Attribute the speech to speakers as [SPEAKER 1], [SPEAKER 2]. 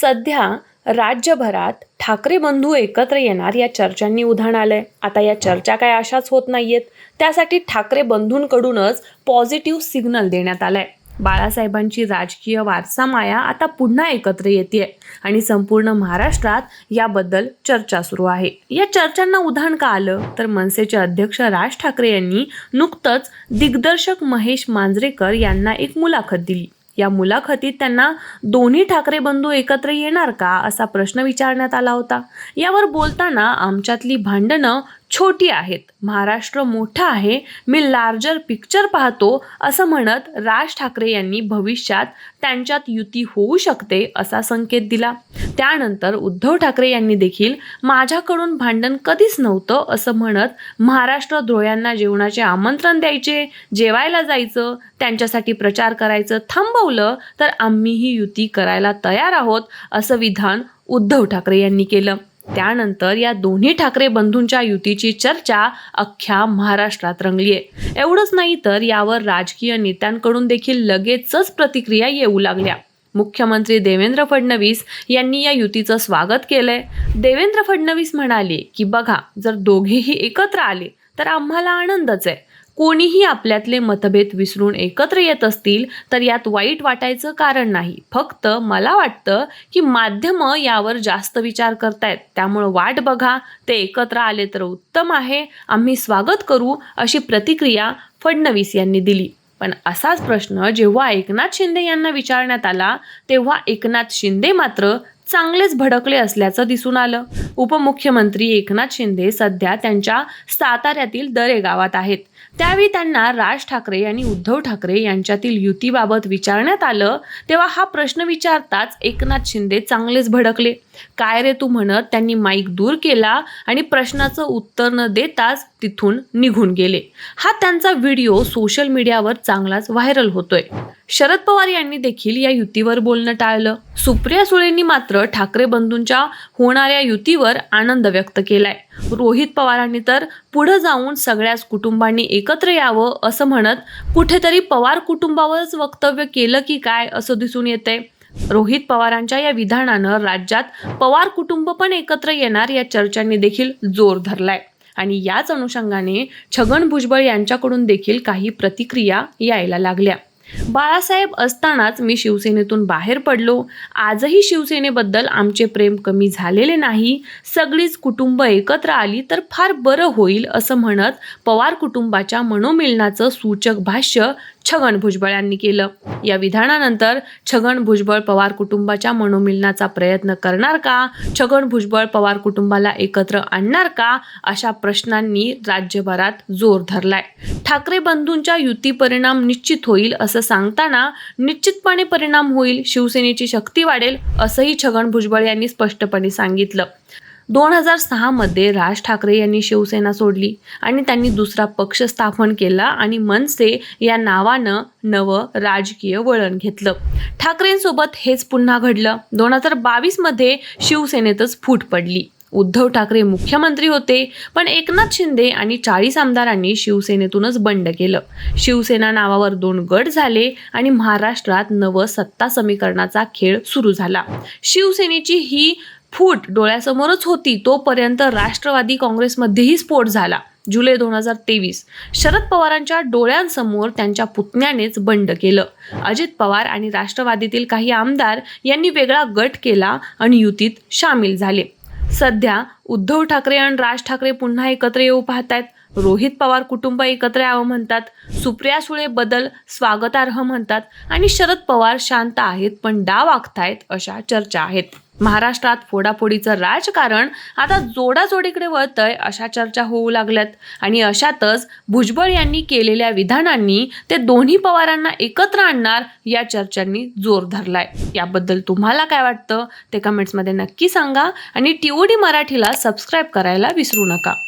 [SPEAKER 1] सध्या राज्यभरात ठाकरे बंधू एकत्र येणार या चर्चांनी उधाण आलंय. आता या चर्चा काय अशाच होत नाहीयेत. त्यासाठी ठाकरे बंधूंकडूनच पॉझिटिव्ह सिग्नल देण्यात आलाय. बाळासाहेबांची राजकीय वारसा माया आता पुन्हा एकत्र येते आणि संपूर्ण महाराष्ट्रात याबद्दल चर्चा सुरू आहे. या चर्चांना उधाण का आलं? तर मनसेचे अध्यक्ष राज ठाकरे यांनी नुकतंच दिग्दर्शक महेश मांजरेकर यांना एक मुलाखत दिली. या मुलाखतीत त्यांना दोन्ही ठाकरे बंधू एकत्र येणार का असा प्रश्न विचारण्यात आला होता. यावर बोलताना आमच्यातली भांडणं छोटी आहेत. महाराष्ट्र मोठा आहे. मी लार्जर पिक्चर पाहतो असं म्हणत राज ठाकरे यांनी भविष्यात त्यांच्यात युती होऊ शकते असा संकेत दिला. त्यानंतर उद्धव ठाकरे यांनी देखील माझ्याकडून भांडण कधीच नव्हतं असं म्हणत महाराष्ट्र द्रोयांना जेवणाचे आमंत्रण द्यायचे जेवायला जायचं त्यांच्यासाठी प्रचार करायचं थांबवलं तर आम्हीही युती करायला तयार आहोत असं विधान उद्धव ठाकरे यांनी केलं. त्यानंतर या दोन्ही ठाकरे बंधूंच्या युतीची चर्चा अख्ख्या महाराष्ट्रात रंगली आहे एवढंच नाही तर यावर राजकीय नेत्यांकडून देखील लगेचच प्रतिक्रिया येऊ लागल्या. मुख्यमंत्री देवेंद्र फडणवीस यांनी या युतीचं स्वागत केलंय. देवेंद्र फडणवीस म्हणाले की बघा जर दोघेही एकत्र आले तर आम्हाला आनंदच आहे. कोणीही आपल्यातले मतभेद विसरून एकत्र येत असतील तर यात वाईट वाटायचं कारण नाही. फक्त मला वाटतं की माध्यमं यावर जास्त विचार करतायत. त्यामुळं वाट बघा ते एकत्र आले तर उत्तम आहे. आम्ही स्वागत करू अशी प्रतिक्रिया फडणवीस यांनी दिली. पण असाच प्रश्न जेव्हा एकनाथ शिंदे यांना विचारण्यात आला तेव्हा एकनाथ शिंदे मात्र चांगलेच भडकले असल्याचं दिसून आलं. उपमुख्यमंत्री एकनाथ शिंदे सध्या त्यांच्या साताऱ्यातील दरे गावात आहेत. त्यावेळी त्यांना राज ठाकरे आणि उद्धव ठाकरे यांच्यातील युतीबाबत विचारण्यात आलं तेव्हा हा प्रश्न विचारताच एकनाथ शिंदे चांगलेच भडकले. काय रे तू म्हणत? त्यांनी माईक दूर केला आणि प्रश्नाचं उत्तर न देताच तिथून निघून गेले. हा त्यांचा व्हिडिओ सोशल मीडियावर चांगलाच व्हायरल होतोय. शरद पवार यांनी देखील या युतीवर बोलणं टाळलं. सुप्रिया सुळेंनी मात्र ठाकरे बंधूंच्या होणाऱ्या युतीवर आनंद व्यक्त केलाय. रोहित पवारांनी तर पुढे जाऊन सगळ्याच कुटुंबांनी एकत्र यावं असं म्हणत कुठेतरी पवार कुटुंबावरच वक्तव्य केलं की काय असं दिसून येतंय. रोहित पवारांच्या या विधानानं राज्यात पवार कुटुंब पण एकत्र येणार या चर्चांनी देखील जोर धरलाय. आणि याच अनुषंगाने छगन भुजबळ यांच्याकडून देखील काही प्रतिक्रिया यायला लागल्या. बाळासाहेब असतानाच मी शिवसेनेतून बाहेर पडलो. आजही शिवसेनेबद्दल आमचे प्रेम कमी झालेले नाही. सगळीच कुटुंब एकत्र आली तर फार बरं होईल असं म्हणत पवार कुटुंबाच्या मनोमिलनाचं सूचक भाष्य छगन भुजबळ यांनी केलं. या विधानानंतर छगन भुजबळ पवार कुटुंबाच्या मनोमिलनाचा प्रयत्न करणार का? छगन भुजबळ पवार कुटुंबाला एकत्र आणणार का? अशा प्रश्नांनी राज्यभरात जोर धरलाय. ठाकरे बंधूंच्या युती परिणाम निश्चित होईल असं असं सांगताना निश्चितपणे परिणाम होईल शिवसेनेची शक्ती वाढेल असंही छगन भुजबळ यांनी स्पष्टपणे सांगितलं. दोन हजार सहामध्ये राज ठाकरे यांनी शिवसेना सोडली आणि त्यांनी दुसरा पक्ष स्थापन केला आणि मनसे या नावानं नवं राजकीय वळण घेतलं. ठाकरेंसोबत हेच पुन्हा घडलं. दोन हजार बावीसमध्ये शिवसेनेतच फूट पडली. उद्धव ठाकरे मुख्यमंत्री होते पण एकनाथ शिंदे आणि चाळीस आमदारांनी शिवसेनेतूनच बंड केलं. शिवसेना नावावर दोन गट झाले आणि महाराष्ट्रात नवं सत्ता समीकरणाचा खेळ सुरू झाला. शिवसेनेची ही फूट डोळ्यासमोरच होती तोपर्यंत राष्ट्रवादी काँग्रेसमध्येही स्फोट झाला. जुलै दोन हजार तेवीस शरद पवारांच्या डोळ्यांसमोर त्यांच्या पुतण्यानेच बंड केलं. अजित पवार आणि राष्ट्रवादीतील काही आमदार यांनी वेगळा गट केला आणि युतीत सामील झाले. सध्या उद्धव ठाकरे आणि राज ठाकरे पुन्हा एकत्र येऊ पाहतायत. रोहित पवार कुटुंब एकत्र यावं म्हणतात. सुप्रिया सुळे बदल स्वागतार्ह म्हणतात. आणि शरद पवार शांत आहेत पण डाव आखतायत अशा चर्चा आहेत. महाराष्ट्रात फोडाफोडीचं राजकारण आता जोडाजोडीकडे वळतंय अशा चर्चा होऊ लागल्यात. आणि अशातच भुजबळ यांनी केलेल्या विधानांनी ते दोन्ही पवारांना एकत्र आणणार या चर्चांनी जोर धरलाय. याबद्दल तुम्हाला काय वाटतं? ते कमेंट्समध्ये नक्की सांगा आणि टीओडी मराठीला सबस्क्राईब करायला विसरू नका.